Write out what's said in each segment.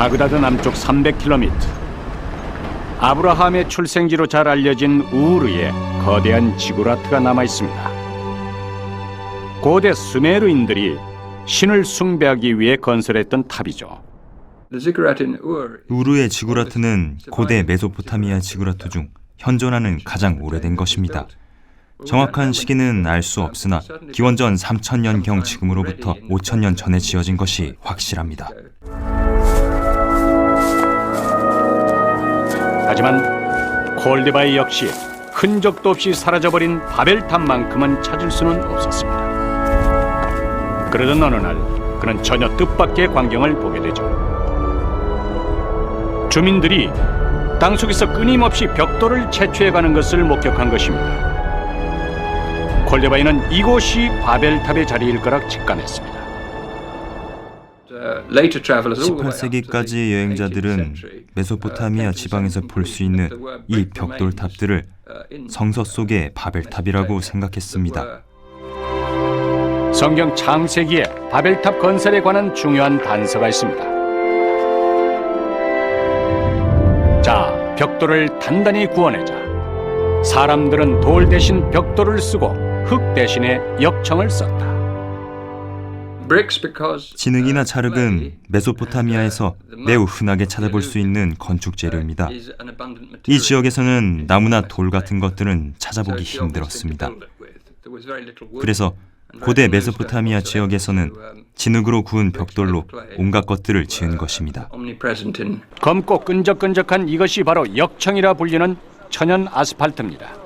바그다드 남쪽 300km. 아브라함의 출생지로 잘 알려진 우르에 거대한 지구라트가 남아 있습니다. 고대 수메르인들이 신을 숭배하기 위해 건설했던 탑이죠. 우르의 지구라트는 고대 메소포타미아 지구라트 중 현존하는 가장 오래된 것입니다. 정확한 시기는 알 수 없으나 기원전 3000년경 지금으로부터 5000년 전에 지어진 것이 확실합니다. 하지만 콜드바이 역시 흔적도 없이 사라져버린 바벨탑만큼은 찾을 수는 없었습니다. 그러던 어느 날 그는 전혀 뜻밖의 광경을 보게 되죠. 주민들이 땅속에서 끊임없이 벽돌을 채취해가는 것을 목격한 것입니다. 콜데바이는 이곳이 바벨탑의 자리일 거라 직감했습니다. 18세기까지 the 여행자들은 18th century, 메소포타미아 uh, 지방에서 볼 수 있는 이 벽돌 탑들을 성서 속의 바벨탑이라고 생각했습니다. 성경 창세기에 바벨탑 건설에 관한 중요한 단서가 있습니다. 자, 벽돌을 단단히 구워내자. 사람들은 돌 대신 벽돌을 쓰고 흙 대신에 역청을 썼다. Bricks because 진흙이나 uh, clay 메소포타미아에서 uh, 매우 흔하게 찾아볼 수 있는 건축 uh, 재료입니다. 이. 지역에서는 나무나 돌 같은 것들은 찾아보기 힘들었습니다. 그래서 고대 메소포타미아 지역에서는 um, 진흙으로 구운 벽돌로 온갖 것들을 지은 uh, 것입니다. 검고 끈적끈적한 이것이 바로 역청이라 불리는 천연 아스팔트입니다.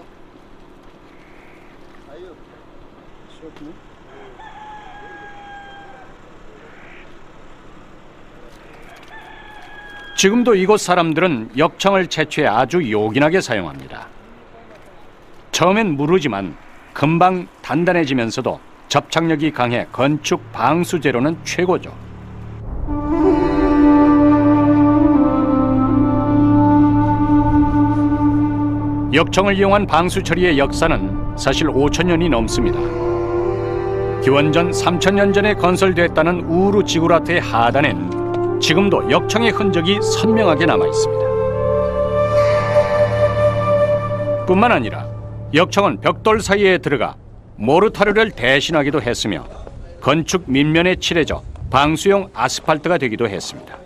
지금도 이곳 사람들은 역청을 채취해 아주 요긴하게 사용합니다. 처음엔 무르지만 금방 단단해지면서도 접착력이 강해 건축 방수재로는 최고죠. 역청을 이용한 방수 처리의 역사는 사실 5천 년이 넘습니다. 기원전 3천 년 전에 건설됐다는 우루 지구라트의 하단엔 지금도 역청의 흔적이 선명하게 남아 있습니다. 뿐만 아니라 역청은 벽돌 사이에 들어가 모르타르를 대신하기도 했으며 건축 밑면에 칠해져 방수용 아스팔트가 되기도 했습니다.